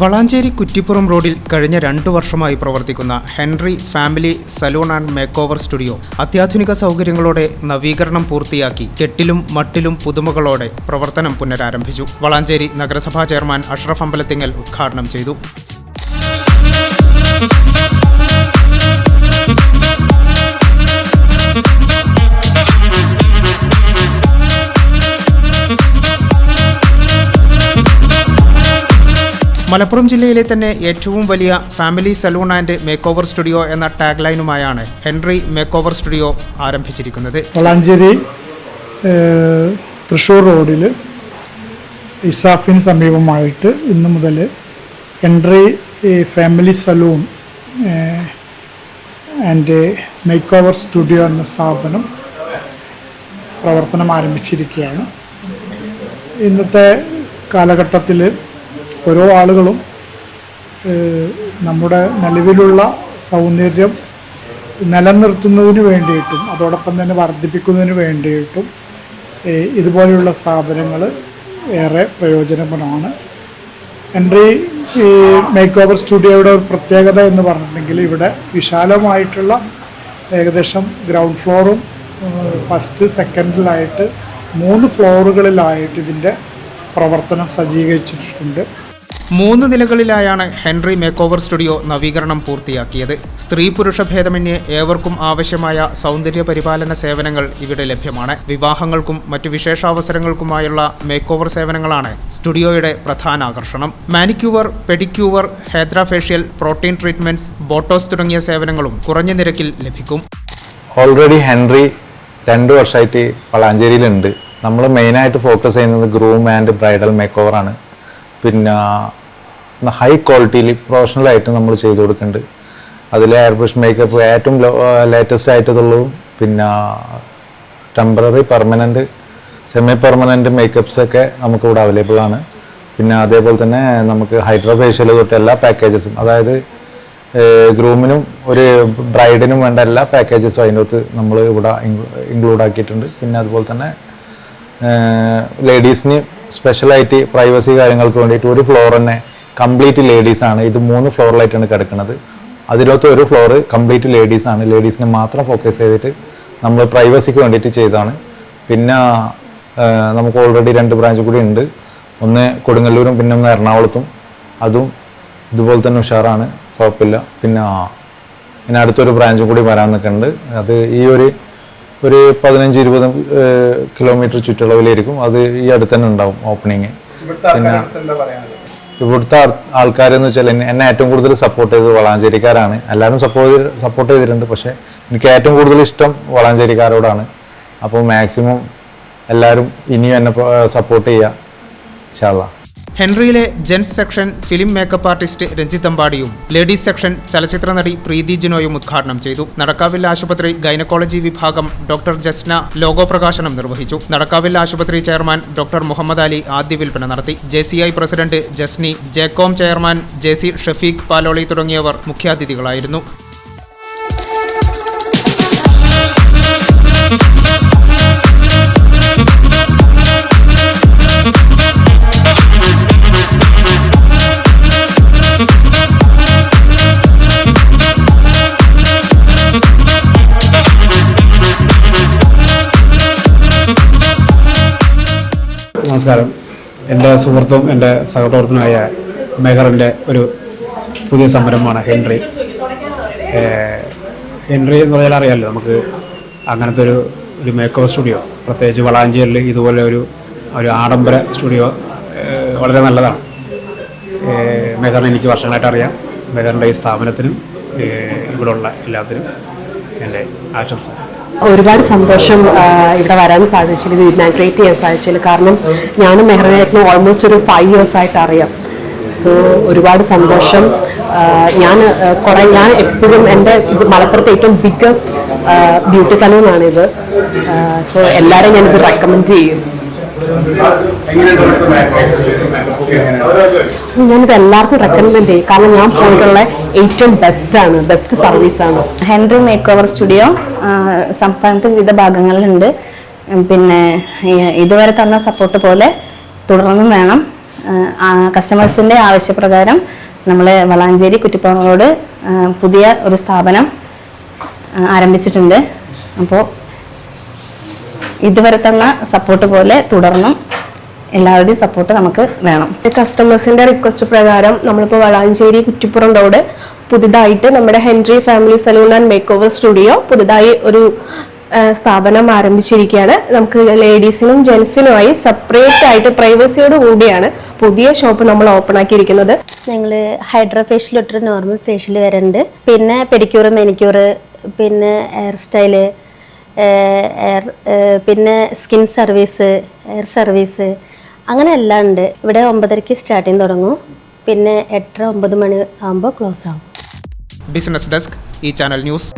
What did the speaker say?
വളാഞ്ചേരി കുറ്റിപ്പുറം റോഡിൽ കഴിഞ്ഞ രണ്ടു വർഷമായി പ്രവർത്തിക്കുന്ന Henry family salon and makeover studio അത്യാധുനിക സൗകര്യങ്ങളോടെ നവീകരണം പൂർത്തിയാക്കി കെട്ടിലും മട്ടിലും പുതുമകളോടെ പ്രവർത്തനം പുനരാരംഭിച്ചു. വളാഞ്ചേരി നഗരസഭാ ചെയർമാൻ അഷ്റഫ് അമ്പലത്തിങ്ങൽ ഉദ്ഘാടനം ചെയ്തു. മലപ്പുറം ജില്ലയിലെ തന്നെ ഏറ്റവും വലിയ family salon and makeover studio എന്ന ടാഗ് ലൈനുമായാണ് ഹെൻറി മേക്ക് ഓവർ സ്റ്റുഡിയോ ആരംഭിച്ചിരിക്കുന്നത്. വളാഞ്ചേരി തൃശ്ശൂർ റോഡിൽ ഇസാഫിന് സമീപമായിട്ട് ഇന്ന് മുതൽ Henry family salon and makeover studio എന്ന സ്ഥാപനം പ്രവർത്തനം ആരംഭിച്ചിരിക്കുകയാണ്. ഇന്നത്തെ കാലഘട്ടത്തിൽ ഓരോ ആളുകളും നമ്മുടെ നിലവിലുള്ള സൗന്ദര്യം നിലനിർത്തുന്നതിന് വേണ്ടിയിട്ടും അതോടൊപ്പം തന്നെ വർദ്ധിപ്പിക്കുന്നതിന് വേണ്ടിയിട്ടും ഇതുപോലെയുള്ള സ്ഥാപനങ്ങൾ ഏറെ പ്രയോജനപരമാണ് എന്റെ ഈ മേക്ക് ഓവർ സ്റ്റുഡിയോയുടെ ഒരു പ്രത്യേകത എന്ന് പറഞ്ഞിട്ടുണ്ടെങ്കിൽ ഇവിടെ വിശാലമായിട്ടുള്ള ഏകദേശം ഗ്രൗണ്ട് ഫ്ലോറും ഫസ്റ്റ് സെക്കൻഡിലായിട്ട് മൂന്ന് ഫ്ലോറുകളിലായിട്ട് ഇതിന്റെ പ്രവർത്തനം സജ്ജീകരിച്ചിട്ടുണ്ട്. മൂന്ന് നിലകളിലായാണ് ഹെൻറി മേക്കോവർ സ്റ്റുഡിയോ നവീകരണം പൂർത്തിയാക്കിയത്. സ്ത്രീ പുരുഷ ഭേദമന്യേ ഏവർക്കും ആവശ്യമായ സൗന്ദര്യ പരിപാലന സേവനങ്ങൾ ഇവിടെ ലഭ്യമാണ്. വിവാഹങ്ങൾക്കും മറ്റു വിശേഷാവസരങ്ങൾക്കുമായുള്ള മേക്കോവർ സേവനങ്ങളാണ് സ്റ്റുഡിയോയുടെ പ്രധാന ആകർഷണം മാനിക്യൂവർ പെഡിക്യൂവർ ഹൈദ്രാഫേഷ്യൽ പ്രോട്ടീൻ ട്രീറ്റ്മെന്റ്സ് ബോട്ടോസ് തുടങ്ങിയ സേവനങ്ങളും കുറഞ്ഞ നിരക്കിൽ ലഭിക്കും. ഓൾറെഡി ഹെൻറി രണ്ട് വർഷമായിട്ട് വളാഞ്ചേരിയിലുണ്ട്. നമ്മൾ മെയിനായിട്ട് ഫോക്കസ് ചെയ്യുന്നത് ഗ്രൂം ആൻഡ് ബ്രൈഡൽ മേക്ക് ഓവറാണ് പിന്നെ ഹൈ ക്വാളിറ്റിയിൽ പ്രൊഫഷണലായിട്ട് നമ്മൾ ചെയ്തു കൊടുക്കുന്നുണ്ട് അതിൽ എയർ ബ്രഷ് മേക്കപ്പ് ഏറ്റവും ലേറ്റസ്റ്റ് ആയിട്ടുള്ളൂ പിന്നെ temporary permanent semi permanent makeups ഒക്കെ നമുക്ക് ഇവിടെ അവൈലബിൾ ആണ്. പിന്നെ അതേപോലെ തന്നെ നമുക്ക് ഹൈഡ്രോ ഫേഷ്യൽ തൊട്ട് എല്ലാ പാക്കേജസും അതായത് ഗ്രൂമിനും ഒരു ബ്രൈഡിനും വേണ്ട എല്ലാ പാക്കേജസും അതിനകത്ത് നമ്മൾ ഇവിടെ ഇൻക്ലൂഡ് ആക്കിയിട്ടുണ്ട്. പിന്നെ അതുപോലെ തന്നെ ലേഡീസിന് സ്പെഷ്യലായിട്ട് പ്രൈവസി കാര്യങ്ങൾക്ക് വേണ്ടിയിട്ട് ഒരു ഫ്ലോർ തന്നെ കംപ്ലീറ്റ് ലേഡീസ് ആണ്. ഇത് മൂന്ന് ഫ്ലോറിലായിട്ടാണ് കിടക്കുന്നത്. അതിനകത്ത് ഒരു ഫ്ലോർ കംപ്ലീറ്റ് ലേഡീസ് ആണ്. ലേഡീസിനെ മാത്രം ഫോക്കസ് ചെയ്തിട്ട് നമ്മൾ പ്രൈവസിക്ക് വേണ്ടിയിട്ട് ചെയ്തതാണ്. പിന്നെ നമുക്ക് ഓൾറെഡി രണ്ട് ബ്രാഞ്ച് കൂടി ഉണ്ട്. ഒന്ന് കൊടുങ്ങല്ലൂരും പിന്നെ ഒന്ന് എറണാകുളത്തും. അതും ഇതുപോലെ തന്നെ ഉഷാറാണ്. കുഴപ്പമില്ല. പിന്നെ ഇനി അടുത്തൊരു ബ്രാഞ്ചും കൂടി വരാൻ നിൽക്കുന്നുണ്ട്. അത് ഈ ഒരു ഒരു പതിനഞ്ച് ഇരുപത് കിലോമീറ്റർ ചുറ്റളവിലായിരിക്കും. അത് ഈ അടുത്ത് തന്നെ ഉണ്ടാവും ഓപ്പണിങ് പിന്നെ ഇവിടുത്തെ ആൾക്കാരെന്ന് വെച്ചാൽ എന്നെ ഏറ്റവും കൂടുതൽ സപ്പോർട്ട് ചെയ്തത് വളാഞ്ചേരിക്കാരാണ്. എല്ലാവരും സപ്പോർട്ട് സപ്പോർട്ട് ചെയ്തിട്ടുണ്ട്. പക്ഷേ എനിക്ക് ഏറ്റവും കൂടുതൽ ഇഷ്ടം വളാഞ്ചേരിക്കാരോടാണ്. അപ്പോൾ മാക്സിമം എല്ലാവരും ഇനിയും എന്നെ സപ്പോർട്ട് ചെയ്യുക. ഇൻഷാല്ലാ ഹെൻറിയിലെ gents section film makeup artist Ranjith അമ്പാടിയും ladies section ചലച്ചിത്ര നടി പ്രീതി ജിനോയും ഉദ്ഘാടനം ചെയ്തു. നടക്കാവിൽ ആശുപത്രി ഗൈനക്കോളജി വിഭാഗം ഡോക്ടർ ജസ്ന ലോഗോ പ്രകാശനം നിർവഹിച്ചു. നടക്കാവിൽ ആശുപത്രി ചെയർമാൻ ഡോക്ടർ മുഹമ്മദ് അലി ആദ്യ വിൽപ്പന നടത്തി. J C I president Jasni ജേക്കോം chairman J C Shafeeq Paloli തുടങ്ങിയവർ മുഖ്യാതിഥികളായിരുന്നു. നമസ്കാരം. എന്റെ സുഹൃത്തും എന്റെ സഹപ്രവർത്തനമായ മെഹറിന്റെ ഒരു പുതിയ സംരംഭമാണ് ഹെൻറി. ഹെൻറി എന്ന് പറഞ്ഞാൽ അറിയാമല്ലോ നമുക്ക് അങ്ങനത്തെ ഒരു ഒരു മേക്കപ്പ് സ്റ്റുഡിയോ പ്രത്യേകിച്ച് വളാഞ്ചേരിൽ ഇതുപോലെ ഒരു ഒരു ആഡംബര സ്റ്റുഡിയോ വളരെ നല്ലതാണ്. മെഹറിനെ എനിക്ക് വർഷങ്ങളായിട്ട് അറിയാം. മെഹറിന്റെ ഈ സ്ഥാപനത്തിനും ഇവിടെയുള്ള എല്ലാത്തിനും എന്റെ ആശംസ ഒരുപാട് സന്തോഷം ഇവിടെ വരാൻ സാധിച്ചില്ല ഇത് ഇനാഗ്രേറ്റ് ചെയ്യാൻ സാധിച്ചില്ല. കാരണം ഞാനും മെഹറിനായിട്ട് ഓൾമോസ്റ്റ് ഒരു ഫൈവ് ഇയേഴ്സ് ആയിട്ട് അറിയാം. സോ ഒരുപാട് സന്തോഷം. ഞാൻ കുറെ ഞാൻ എപ്പോഴും എന്റെ മലപ്പുറത്തെ ഏറ്റവും ബിഗ്ഗസ്റ്റ് ബ്യൂട്ടി സലൂണാണ് ഇത് സോ എല്ലാവരും ഞാനിത് റെക്കമെൻഡ് ചെയ്യും. ഞാനിത് എല്ലാവർക്കും റെക്കമെൻഡ് ചെയ്യും. കാരണം ഞാൻ പോയിട്ടുള്ള ഏറ്റവും ബെസ്റ്റ് ആണ്. ബെസ്റ്റ് സർവീസ് ആണ്. ഹെൻറി മേക്ക് ഓവർ സ്റ്റുഡിയോ സംസ്ഥാനത്ത് വിവിധ ഭാഗങ്ങളിലുണ്ട്. പിന്നെ ഇതുവരെ തന്ന സപ്പോർട്ട് പോലെ തുടർന്നും വേണം. കസ്റ്റമേഴ്സിന്റെ ആവശ്യപ്രകാരം നമ്മൾ വളാഞ്ചേരി കുറ്റിപ്പുറങ്ങളോട് പുതിയ ഒരു സ്ഥാപനം ആരംഭിച്ചിട്ടുണ്ട്. അപ്പോൾ ഇതുവരെ തന്ന സപ്പോർട്ട് പോലെ തുടർന്നും എല്ലാവരുടെയും സപ്പോർട്ട് നമുക്ക് വേണം. കസ്റ്റമേഴ്സിന്റെ റിക്വസ്റ്റ് പ്രകാരം നമ്മളിപ്പോൾ വളാഞ്ചേരി കുറ്റിപ്പുറം റോഡ് പുതുതായിട്ട് നമ്മുടെ Henry family salon and makeover studio പുതുതായി ഒരു സ്ഥാപനം ആരംഭിച്ചിരിക്കുകയാണ്. നമുക്ക് ലേഡീസിനും ജെൻസിനുമായി സെപ്പറേറ്റ് ആയിട്ട് പ്രൈവസിയോട് കൂടിയാണ് പുതിയ ഷോപ്പ് നമ്മൾ ഓപ്പൺ ആക്കിയിരിക്കുന്നത്. ഞങ്ങൾ ഹൈഡ്രോ ഫേഷ്യൽ തൊട്ട് നോർമൽ ഫേഷ്യൽ വരുന്നുണ്ട് പിന്നെ പെഡിക്യൂർ മെനിക്യൂർ പിന്നെ ഹെയർ സ്റ്റൈൽ പിന്നെ സ്കിൻ സർവീസ് ഹെയർ സർവീസ് അങ്ങനെ എല്ലാം ഉണ്ട് ഇവിടെ ഒമ്പതരയ്ക്ക് സ്റ്റാർട്ടിങ് തുടങ്ങും. പിന്നെ എട്ടര ഒമ്പത് മണി ആകുമ്പോൾ ക്ലോസ് ആകും ബിസിനസ് ഡെസ്ക് ഈ ചാനൽ ന്യൂസ്